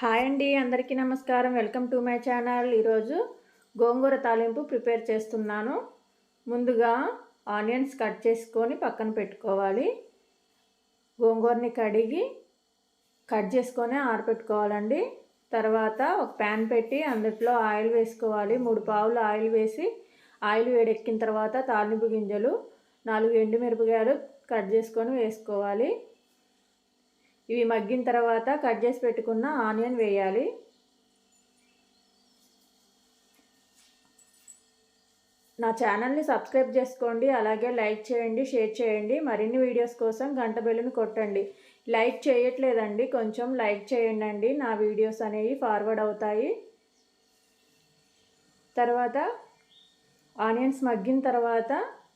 Hi అండి అందరికీ నమస్కారం. Welcome to my channel. ఈరోజు గోంగూర తాలింపు ప్రిపేర్ చేస్తున్నాను. ముందుగా ఆనియన్స్ కట్ చేసుకొని పక్కన పెట్టుకోవాలి. గోంగూరని కడిగి కట్ చేసుకొని ఆరపెట్టుకోవాలండి. తర్వాత ఒక ప్యాన్ పెట్టి అందులో ఆయిల్ వేసుకోవాలి. మూడు పావులు ఆయిల్ వేసి ఆయిల్ వేడెక్కిన తర్వాత తాలింపు గింజలు నాలుగు ఎండుమిరపకాయలు కట్ చేసుకొని వేసుకోవాలి. ఇవి మగ్గిన తర్వాత కట్ చేసి పెట్టుకున్న ఆనియన్ వేయాలి. నా ఛానల్ని సబ్స్క్రైబ్ చేసుకోండి అలాగే లైక్ చేయండి షేర్ చేయండి. మరిన్ని వీడియోస్ కోసం గంట బెల్లుని కొట్టండి. లైక్ చేయట్లేదండి కొంచెం లైక్ చేయండి నా వీడియోస్ అనేవి ఫార్వర్డ్ అవుతాయి. తర్వాత ఆనియన్స్ మగ్గిన తర్వాత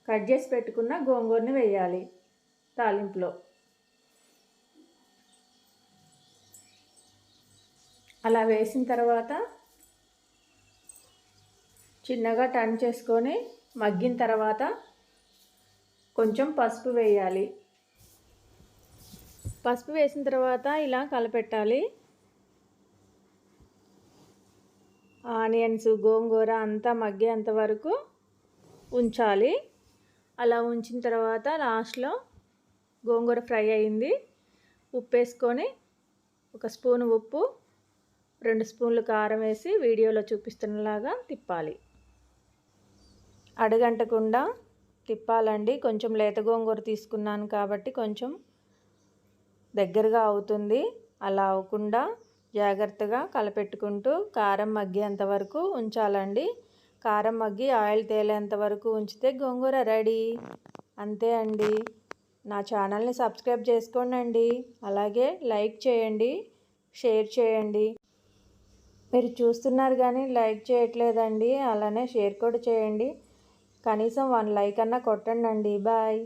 కట్ చేసి పెట్టుకున్న గోంగూరని వేయాలి తాలింపులో. అలా వేసిన తర్వాత చిన్నగా టర్న్ చేసుకొని మగ్గిన తర్వాత కొంచెం పసుపు వేయాలి. పసుపు వేసిన తర్వాత ఇలా కలపెట్టాలి. ఆనియన్స్ గోంగూర అంతా మగ్గేంత వరకు ఉంచాలి. అలా ఉంచిన తర్వాత లాస్ట్లో గోంగూర ఫ్రై అయింది. ఉప్పు వేసుకొని ఒక స్పూన్ ఉప్పు రెండు స్పూన్లు కారం వేసి వీడియోలో చూపిస్తున్నలాగా తిప్పాలి. అడగంటకుండా తిప్పాలండి. కొంచెం లేత గోంగూర తీసుకున్నాను కాబట్టి కొంచెం దగ్గరగా అవుతుంది. అలా అవ్వకుండా జాగ్రత్తగా కలపెట్టుకుంటూ కారం మగ్గేంత వరకు ఉంచాలండి. కారం మగ్గి ఆయిల్ తేలేంత వరకు ఉంచితే గోంగూర రెడీ. అంతే అండి. నా ఛానల్ని సబ్స్క్రైబ్ చేసుకోండి అలాగే లైక్ చేయండి షేర్ చేయండి. మీరు చూస్తున్నారు కానీ లైక్ చేయట్లేదండి అలానే షేర్ కూడా చేయండి. కనీసం వన్ లైక్ అన్నా కొట్టండి బాయ్.